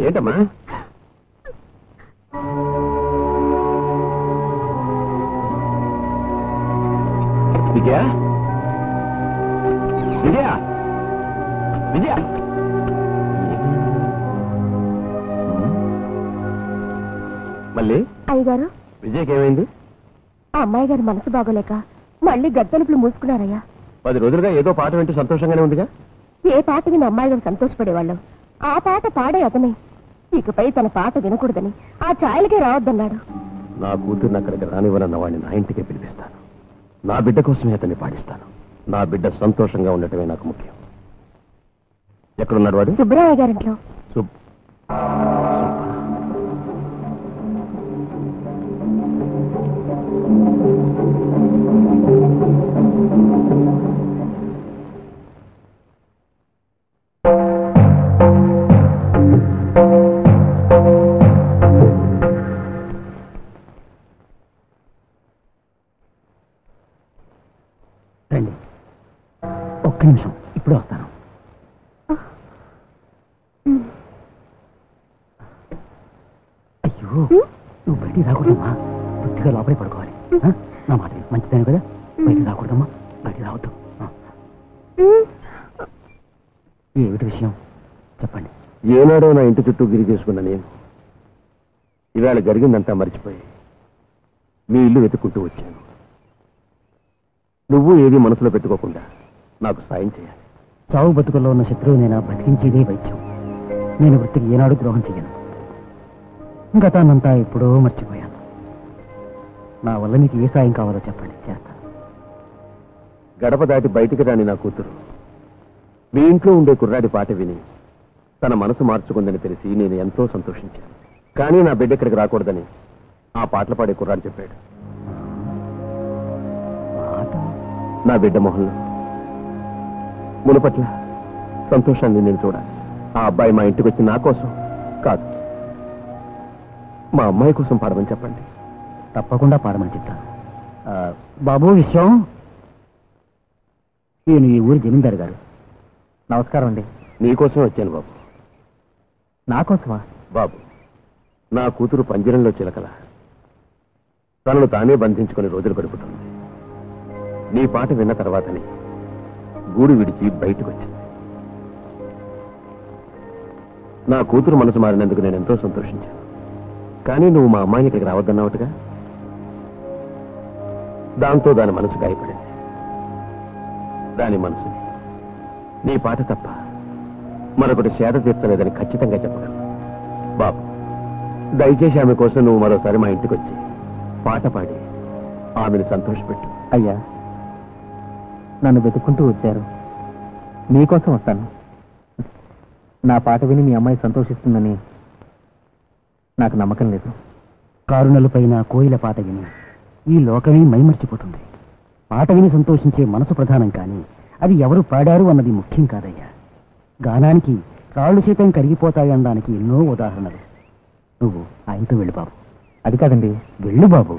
ఏంటమ్మా? విజయ? విజయ? విజయ? మళ్ళీ? అయ్యగారు? విజయ్కి ఏమైంది ఆ అమ్మాయి గారి మనసు బాగోలేక మళ్ళీ గద్దెలుపులు మూసుకున్నారయ్యా. పది రోజులుగా ఏదో పాట వింటూ సంతోషంగానే ఉందిగా? ఏ పాట విని అమ్మాయి గారు సంతోషపడేవాళ్ళం. ఆ పాట పాడే అతనే ఇకపై తన పాట వినకూడదని ఆ ఛాయలకే రావద్దన్నాడు. నా కూతుర్ని అక్కడికి రానివ్వనన్న వాడిని నా ఇంటికే పిలిపిస్తాను. నా బిడ్డ కోసమే అతన్ని పాడిస్తాను. నా బిడ్డ సంతోషంగా ఉండటమే నాకు ముఖ్యం. ఎక్కడున్నాడు వాడు? సుబ్బరాయ గారింట్లో. సుబ్ రండి. ఒక్క నిమిషం ఇప్పుడు వస్తాను. అయ్యో నువ్వు బయటికి రాకూడదమ్మా. బుద్ధిగా లోపలే పడుకోవాలి? నా మాట. మంచిదాని కదా? బయటికి రాకూడదమ్మా. బయటికి రావద్దు. ఏమిటి విషయం? చెప్పండి. ఏనాడో నా ఇంటి చుట్టూ గిరి చేసుకున్న నేను. ఇవాళ జరిగిందంతా మర్చిపోయి మీ ఇల్లు వెతుక్కుంటూ వచ్చాను. నువ్వు ఏది మనసులో పెట్టుకోకుండా నాకు సాయం చేయాలి. చావు బతుకుల్లో ఉన్న శత్రువు నేను బతికించేదే వైద్యం. నేను వృత్తికి ఏనాడు ద్రోహం చెయ్యను. గతానంతా ఎప్పుడో మర్చిపోయాను. నా వల్ల నీకు ఏ సాయం కావాలో చెప్పండి చేస్తాను. గడప దాటి బయటికి రాని నా కూతురు. మీ ఇంట్లో ఉండే కుర్రాడి పాట విని తన మనసు మార్చుకుందని తెలిసి నేను ఎంతో సంతోషించాను. కానీ నా బిడ్డ ఇక్కడికి రాకూడదని ఆ పాటలు పాడే కుర్రాడు చెప్పాడు. నా బిడ్డ మొహంలో. మునుపట్ల సంతోషాన్ని నేను చూడాలి. ఆ అబ్బాయి మా ఇంటికి వచ్చి నా కోసం కాదు మా అమ్మాయి కోసం పాడమని చెప్పండి. తప్పకుండా పాడమని చెప్తాను. బాబు విశ్వం. ఈయన ఈ ఊరి జమీందారు గారు. నమస్కారం అండి. నీకోసమే వచ్చాను బాబు. నా కోసమా? బాబు నా కూతురు పంజరంలో చిలకల. తనను తానే బంధించుకొని రోజులు గడుపుతుంది. నీ పాట విన్న తర్వాతనే గూడు విడిచి బయటకు వచ్చింది నా కూతురు మనసు మారినందుకు నేను ఎంతో సంతోషించాను. కానీ నువ్వు మా అమ్మాయిని ఇక్కడికి రావద్దన్నావుగా దాంతో దాని మనసు గాయపడింది. దాని మనసు నీ పాట తప్ప మరొకటి సేద తీర్చలేదని ఖచ్చితంగా చెప్పగలను. బాబు దయచేసి ఆమె కోసం నువ్వు మరోసారి మా ఇంటికి వచ్చి పాట పాడి ఆమెను సంతోషపెట్టు. అయ్యా. నన్ను వెతుక్కుంటూ వచ్చారు. మీకోసం వస్తాను. నా పాట విని మీ అమ్మాయి సంతోషిస్తుందని నాకు నమ్మకం లేదు. కారుణలపైన కోయిల పాట విని ఈ లోకమే మైమర్చిపోతుంది. పాట విని సంతోషించే మనసు ప్రధానం కానీ అది ఎవరు పాడారు అన్నది ముఖ్యం కాదయ్యా. గానానికి రాళ్ళు సైతం కరిగిపోతాయనడానికి ఎన్నో ఉదాహరణలు. నువ్వు ఆయనతో వెళ్ళు బాబు. అది కాదండి. వెళ్ళు బాబు.